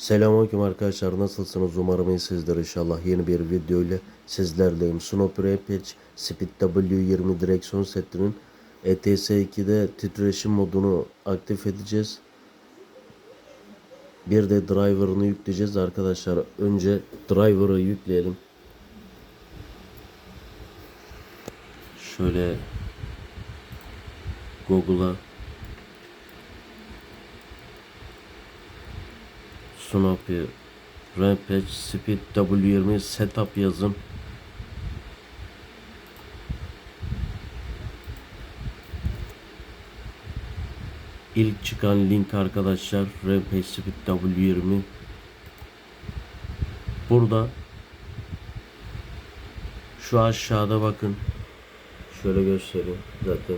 Selamünaleyküm arkadaşlar. Nasılsınız? Umarım iyisizdir inşallah. Yeni bir video ile sizlerleyim. Snoopy Rampage Speed W20 direksiyon setinin ETS2'de titreşim modunu aktif edeceğiz. Bir de driver'ını yükleyeceğiz. Arkadaşlar önce driver'ı yükleyelim. Şöyle Google'a Snoopy Rampage Speed W20 Setup yazın. İlk çıkan link arkadaşlar Rampage Speed W20 Burada şu aşağıda bakın. Şöyle göstereyim zaten.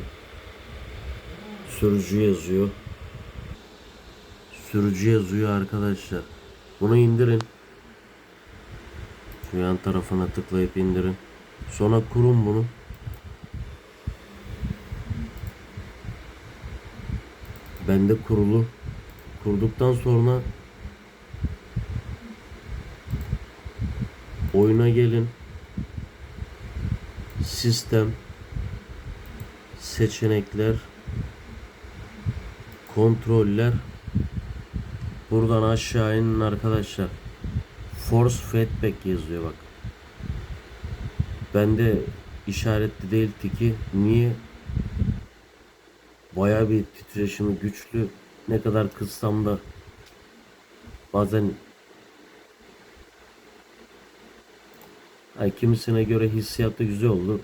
Sürücü yazıyor sürücü yazıyor arkadaşlar. Bunu indirin. Şu yan tarafına tıklayıp indirin. Sonra kurun bunu. Bende kurulu. Kurduktan sonra oyuna gelin. Sistem seçenekler kontroller Buradan aşağı inin arkadaşlar. Force feedback yazıyor bak. Bende işaretli değil tiki. Niye? Baya bir titreşimi güçlü. Ne kadar kıssam da bazen Ay, kimisine göre hissiyatı güzel olur.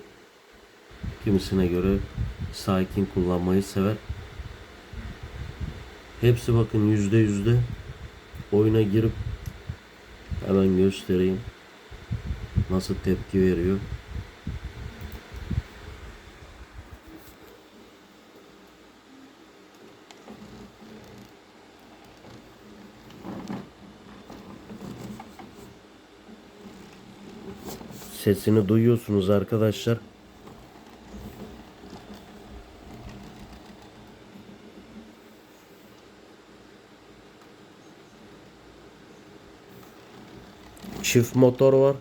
Kimisine göre sakin kullanmayı sever. Hepsi bakın yüzde yüzde oyuna girip hemen göstereyim nasıl tepki veriyor. Sesini duyuyorsunuz arkadaşlar. Çift motor var.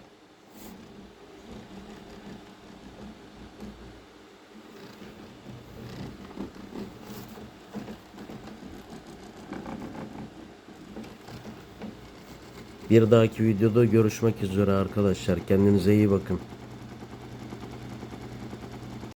Bir dahaki videoda görüşmek üzere arkadaşlar. Kendinize iyi bakın.